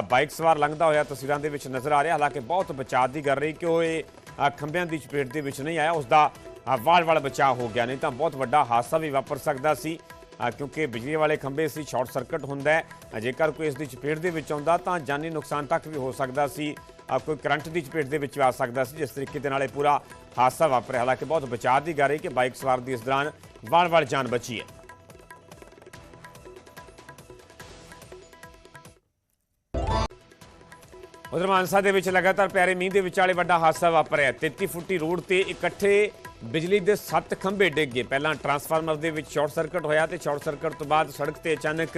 ਬਾਈਕ ਸਵਾਰ ਲੰਘਦਾ ਹੋਇਆ ਤਸਵੀਰਾਂ ਦੇ ਵਿੱਚ ਨਜ਼ਰ ਆ ਰਿਹਾ। ਹਾਲਾਂਕਿ ਬਹੁਤ ਬਚਾਅ ਦੀ ਗੱਲ ਰਹੀ ਕਿ ਉਹ ਇਹ ਖੰਭਿਆਂ ਦੀ ਚਪੇਟ ਦੇ ਵਿੱਚ ਨਹੀਂ ਆਇਆ ਉਸ ਦਾ ਵਾਲ-ਵਾਲ ਬਚਾਅ ਹੋ ਗਿਆ, ਨਹੀਂ ਤਾਂ ਬਹੁਤ ਵੱਡਾ ਹਾਦਸਾ ਵੀ ਵਾਪਰ ਸਕਦਾ ਸੀ। ਕਿਉਂਕਿ ਬਿਜਲੀ ਵਾਲੇ ਖੰਭੇ ਸੀ, ਸ਼ਾਰਟ ਸਰਕਟ ਹੁੰਦਾ ਹੈ। ਜੇਕਰ ਕੋਈ ਇਸ ਦੀ ਚਪੇਟ ਦੇ ਵਿੱਚ ਆਉਂਦਾ ਤਾਂ ਜਾਨੀ ਨੁਕਸਾਨ ਤੱਕ ਵੀ ਹੋ ਸਕਦਾ ਸੀ। ਕੋਈ ਕਰੰਟ ਦੀ ਚਪੇਟ ਦੇ ਵਿੱਚ ਆ ਸਕਦਾ ਸੀ, ਜਿਸ ਤਰੀਕੇ ਦੇ ਨਾਲ ਇਹ ਪੂਰਾ ਹਾਦਸਾ ਵਾਪਰਿਆ। ਹਾਲਾਂਕਿ ਬਹੁਤ ਬਚਾਅ ਦੀ ਗੱਲ ਹੈ ਕਿ ਬਾਈਕ ਸਵਾਰ ਦੀ ਇਸ ਦੌਰਾਨ ਵਾਲ-ਵਾਲ ਜਾਨ ਬਚੀ ਹੈ। ਉਧਰ ਮਾਨਸਾ ਦੇ ਵਿੱਚ ਲਗਾਤਾਰ ਪਿਆਰੇ ਮੀਂਹ ਦੇ ਵਿਚਾਲੇ ਵੱਡਾ ਹਾਦਸਾ ਵਾਪਰਿਆ। 33 ਫੁੱਟੀ ਰੋਡ ਤੇ ਇਕੱਠੇ ਬਿਜਲੀ ਦੇ 7 ਖੰਭੇ ਡਿੱਗ ਗਏ। ਪਹਿਲਾਂ ਟਰਾਂਸਫਾਰਮਰ ਦੇ ਵਿੱਚ ਸ਼ਾਰਟ ਸਰਕਟ ਹੋਇਆ ਤੇ ਸ਼ਾਰਟ ਸਰਕਟ ਤੋਂ ਬਾਅਦ ਸੜਕ ਤੇ ਅਚਾਨਕ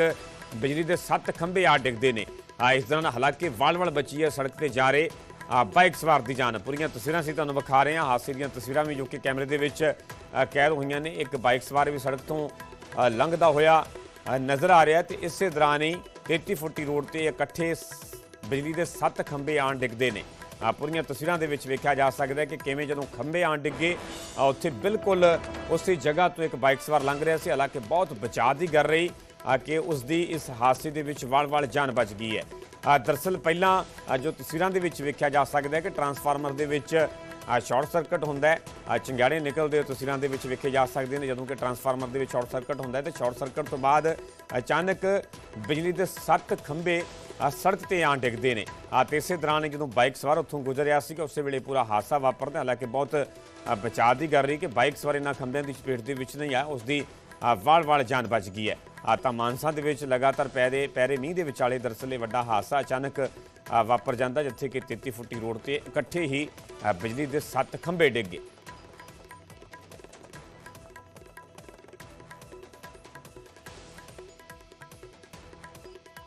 ਬਿਜਲੀ ਦੇ 7 ਖੰਭੇ ਆ ਡਿੱਗਦੇ ਨੇ। ਆ ਇਸ ਦੌਰਾਨ ਹਾਲਾਂਕਿ ਵਾਲ-ਵਾਲ ਬਚੀ ਹੈ ਸੜਕ ਤੇ ਜਾ ਰਹੇ। ਆ, ਬਾਈਕ ਸਵਾਰ ਦੀ ਜਾਨ। ਪੂਰੀਆਂ ਤਸਵੀਰਾਂ ਸੀ ਤੁਹਾਨੂੰ ਵਿਖਾ ਰਹੇ ਹਾਂ। ਹਾਦਸੇ ਦੀਆਂ ਤਸਵੀਰਾਂ ਵੀ ਜੋ ਕਿ ਕੈਮਰੇ ਦੇ ਵਿੱਚ ਕੈਦ ਹੋਈਆਂ ਨੇ। ਇੱਕ ਬਾਈਕ ਸਵਾਰ ਵੀ ਸੜਕ ਤੋਂ ਲੰਘਦਾ ਹੋਇਆ ਨਜ਼ਰ ਆ ਰਿਹਾ ਤੇ ਇਸੇ ਦੌਰਾਨ ਹੀ 33 ਫੁੱਟੀ ਰੋਡ ਤੇ ਇਕੱਠੇ ਬਿਜਲੀ ਦੇ 7 ਖੰਭੇ ਆਣ ਡਿੱਗਦੇ ਨੇ। ਪੂਰੀਆਂ ਤਸਵੀਰਾਂ ਦੇ ਵਿੱਚ ਵੇਖਿਆ ਜਾ ਸਕਦਾ ਹੈ ਕਿ ਕਿਵੇਂ ਜਦੋਂ ਖੰਭੇ ਆਣ ਡਿੱਗੇ ਉੱਥੇ ਬਿਲਕੁਲ ਉਸੇ ਜਗ੍ਹਾ ਤੋਂ ਇੱਕ ਬਾਈਕ ਸਵਾਰ ਲੰਘ ਰਿਹਾ ਸੀ। ਹਾਲਾਂਕਿ ਬਹੁਤ ਬਚਾਅ ਦੀ ਗੱਲ ਰਹੀ ਕਿ ਉਸ ਦੀ ਇਸ ਹਾਦਸੇ ਦੇ ਵਿੱਚ ਵਾਲ-ਵਾਲ ਜਾਨ ਬਚ ਗਈ ਹੈ। ਆ ਦਰਸਲ ਪਹਿਲਾਂ ਜੋ ਤਸਵੀਰਾਂ ਦੇ ਵਿੱਚ ਵੇਖਿਆ ਜਾ ਸਕਦਾ ਹੈ ਕਿ ਟਰਾਂਸਫਾਰਮਰ ਦੇ ਵਿੱਚ ਸ਼ਾਰਟ ਸਰਕਟ ਹੁੰਦਾ ਹੈ। ਆ ਚੰਗਿਆੜੇ ਨਿਕਲਦੇ ਹੋਏ ਤਸਵੀਰਾਂ ਦੇ ਵਿੱਚ ਵੇਖੇ ਜਾ ਸਕਦੇ ਨੇ, ਜਦੋਂ ਕਿ ਟਰਾਂਸਫਾਰਮਰ ਦੇ ਵਿੱਚ ਸ਼ਾਰਟ ਸਰਕਟ ਹੁੰਦਾ ਹੈ ਤੇ ਸ਼ਾਰਟ ਸਰਕਟ ਤੋਂ ਬਾਅਦ ਅਚਾਨਕ ਬਿਜਲੀ ਦੇ 7 ਖੰਭੇ ਸੜਕ ਤੇ ਆਂ ਡਿੱਗਦੇ ਨੇ। ਆ ਤੇ ਇਸੇ ਦੌਰਾਨ ਜਦੋਂ ਬਾਈਕ ਸਵਾਰ ਉੱਥੋਂ ਗੁਜ਼ਰ ਰਿਹਾ ਸੀ ਕਿ ਉਸੇ ਵੇਲੇ ਪੂਰਾ ਹਾਦਸਾ ਵਾਪਰਦਾ, ਹਾਲਾਂਕਿ ਬਹੁਤ ਬਚਾਅ ਦੀ ਗੱਲ ਰਹੀ ਕਿ ਬਾਈਕ ਸਵਾਰ ਇਹਨਾਂ ਖੰਭਿਆਂ ਦੀ ਚਪੇਟ ਦੇ ਵਿੱਚ ਨਹੀਂ ਆ ਉਸ ਦੀ ਵਾਲ-ਵਾਲ ਜਾਨ ਬਚ ਗਈ ਹੈ। ਆ ਤਾਂ ਮਾਨਸਾ ਦੇ ਵਿੱਚ ਲਗਾਤਾਰ ਪੈਰੇ ਪੈਰੇ ਮੀਂਹ ਦੇ ਵਿਚਾਲੇ ਦਰਅਸਲ ਇਹ ਵੱਡਾ ਹਾਦਸਾ ਅਚਾਨਕ ਵਾਪਰ ਜਾਂਦਾ ਜਿੱਥੇ ਕਿ 33 ਫੁੱਟੀ ਰੋਡ ਤੇ ਇਕੱਠੇ ਹੀ ਬਿਜਲੀ ਦੇ 7 ਖੰਭੇ ਡਿੱਗੇ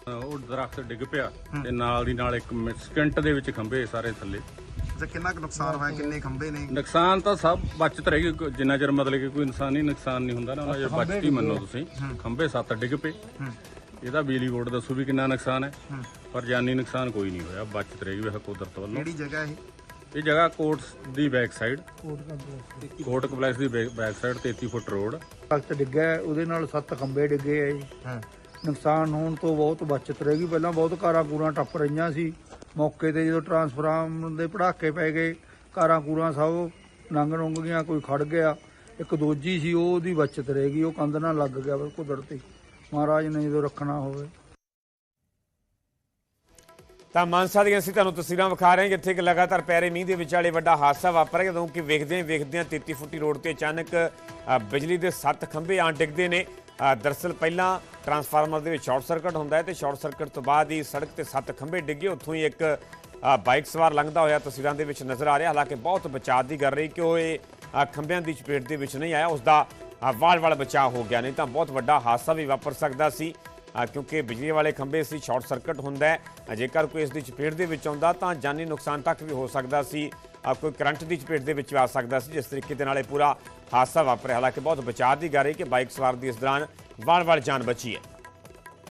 ਉਹ ਦਰਖਤ ਡਿੱਗ ਪਿਆ ਤੇ ਨਾਲ ਦੀ ਨਾਲ ਇੱਕ ਮਿੰਟ- ਸਕਿੰਟ ਦੇ ਵਿੱਚ ਖੰਭੇ ਸਾਰੇ ਥੱਲੇ। ਅੱਛਾ ਕਿੰਨਾ ਕੁ ਨੁਕਸਾਨ ਹੋਇਆ? ਕਿੰਨੇ ਖੰਭੇ ਨੇ? ਨੁਕਸਾਨ ਤਾਂ ਸਭ ਬਚਤ ਰਹੇਗੀ ਕੋਈ- ਜਿੰਨਾ ਚਿਰ ਮਤਲਬ ਕਿ ਕੋਈ ਇਨਸਾਨੀ ਨੁਕਸਾਨ ਨਹੀਂ ਹੁੰਦਾ ਨਾ ਉਹਨਾਂ ਜੇ ਬਚਤ ਹੀ ਮੰਨੋ ਤੁਸੀਂ। ਖੰਭੇ ਸੱਤ ਡਿੱਗ ਪਏ। ਇਹਦਾ ਬਿਜਲੀ ਬੋਰਡ ਦੱਸੋ ਵੀ ਕਿੰਨਾ ਨੁਕਸਾਨ ਹੈ। ਪਰ ਜਾਨੀ ਨੁਕਸਾਨ ਕੋਈ ਨਹੀਂ ਹੋਇਆ ਬਚਤ ਰਹੇਗੀ ਵੇਖ ਕੁਦਰਤ ਵੱਲੋਂ। ਕਿਹੜੀ ਜਗ੍ਹਾ ਇਹ? ਇਹ ਜਗ੍ਹਾ ਕੋਰਟਸ ਦੀ ਬੈਕ ਸਾਈਡ ਕੋਰਟ ਕੰਪਲੈਕਸ ਦੀ। ਬੈਕ ਸਾਈਡ 33 ਫੁੱਟ ਰੋਡ ਦਰਖਤ ਡਿੱਗਾ ਹੈ, ਉਹਦੇ ਨਾਲ ਸੱਤ ਖੰਭੇ ਡਿੱਗੇ ਆ ਜੀ। ਨੁਕਸਾਨ ਹੋਣ ਤੋਂ ਬਹੁਤ ਬਚਤ ਰਹਿ ਗਈ। ਪਹਿਲਾਂ ਬਹੁਤ ਕਾਰਾਂ ਕੂਰਾਂ ਟੱਪ ਰਹੀਆਂ ਸੀ। ਮੌਕੇ ਤੇ ਜਦੋਂ ਟਰਾਂਸਫਾਰਮਰ ਦੇ ਪੜਾਕੇ ਪੈ ਗਏ ਕਾਰਾਂ ਕੂਰਾਂ ਸਭ ਨੰਗ ਨੁੰਗ ਗਈਆਂ ਕੋਈ ਖੜ ਗਿਆ। ਇੱਕ ਦੋਜੀ ਸੀ ਉਹ ਉਹਦੀ ਬਚਤ ਰਹਿ ਗਈ। ਉਹ ਕੰਧ ਨਾਲ ਲੱਗ ਗਿਆ ਪਰ ਕੁਦਰਤੀ। ਮਹਾਰਾਜ ਨੇ ਜਦੋਂ ਰੱਖਣਾ ਹੋਵੇ। ਤਾਂ ਮਾਨਸਾ ਦੀਆਂ ਅਸੀਂ ਤੁਹਾਨੂੰ ਤਸਵੀਰਾਂ ਵਿਖਾ ਰਹੇ ਹਾਂ ਜਿੱਥੇ ਕਿ ਲਗਾਤਾਰ ਪੈਰੇ ਮੀਂਹ ਦੇ ਵਿਚਾਲੇ ਵੱਡਾ ਹਾਦਸਾ ਵਾਪਰਿਆ ਜਦੋਂ ਕਿ ਵੇਖਦੇ ਵੇਖਦਿਆਂ 33 ਫੁੱਟੀ ਰੋਡ ਤੇ ਅਚਾਨਕ ਬਿਜਲੀ ਦੇ ਸੱਤ ਖੰਭੇ ਆਂ ਡਿੱਗਦੇ ਨੇ। ਅ, ਦਰਅਸਲ ਪਹਿਲਾਂ ਟਰਾਂਸਫਾਰਮਰ ਦੇ ਵਿੱਚ ਸ਼ਾਰਟ ਸਰਕਟ ਹੁੰਦਾ ਹੈ ਤੇ ਸ਼ਾਰਟ ਸਰਕਟ ਤੋਂ ਬਾਅਦ ਹੀ ਸੜਕ ਤੇ ਸੱਤ ਖੰਭੇ ਡਿੱਗੇ ਉੱਥੋਂ ਹੀ ਇੱਕ ਬਾਈਕ ਸਵਾਰ ਲੰਘਦਾ ਹੋਇਆ ਤਸਵੀਰਾਂ ਦੇ ਵਿੱਚ ਨਜ਼ਰ ਆ ਰਿਹਾ। ਹਾਲਾਂਕਿ ਬਹੁਤ ਬਚਾਅ ਦੀ ਕਰ ਰਹੀ ਕਿ ਉਹ ਇਹ ਖੰਭਿਆਂ ਦੀ ਚਪੇਟ ਦੇ ਵਿੱਚ ਨਹੀਂ ਆਇਆ ਉਸ ਦਾ ਵਾਲ-ਵਾਲ ਬਚਾਅ ਹੋ ਗਿਆ ਨਹੀਂ ਤਾਂ ਬਹੁਤ ਵੱਡਾ ਹਾਦਸਾ ਵੀ ਵਾਪਰ ਸਕਦਾ ਸੀ। ਕਿਉਂਕਿ ਬਿਜਲੀ ਵਾਲੇ ਖੰਭੇ ਸੀ ਸ਼ਾਰਟ ਸਰਕਟ ਹੁੰਦਾ ਹੈ। ਜੇਕਰ ਕੋਈ ਇਸ ਦੀ ਚਪੇਟ ਦੇ ਵਿੱਚ ਆਉਂਦਾ ਤਾਂ ਜਾਨੀ ਨੁਕਸਾਨ ਤੱਕ ਵੀ ਹੋ ਸਕਦਾ ਸੀ। ਅ, ਕੋਈ ਕਰੰਟ ਦੀ ਚਪੇਟ ਦੇ ਵਿੱਚ ਆ ਸਕਦਾ ਸੀ ਜਿਸ ਤਰੀਕੇ ਦੇ ਨਾਲ ਇਹ ਪੂਰਾ ਹਾਦਸਾ ਵਾਪਰਿਆ। ਹਾਲਾਂਕਿ ਬਹੁਤ ਬਚਾਅ ਦੀ ਗੱਲ ਹੈ ਕਿ ਬਾਈਕ ਸਵਾਰ ਦੀ ਇਸ ਦੌਰਾਨ ਵਾਲ-ਵਾਲ ਜਾਨ ਬਚੀ ਹੈ।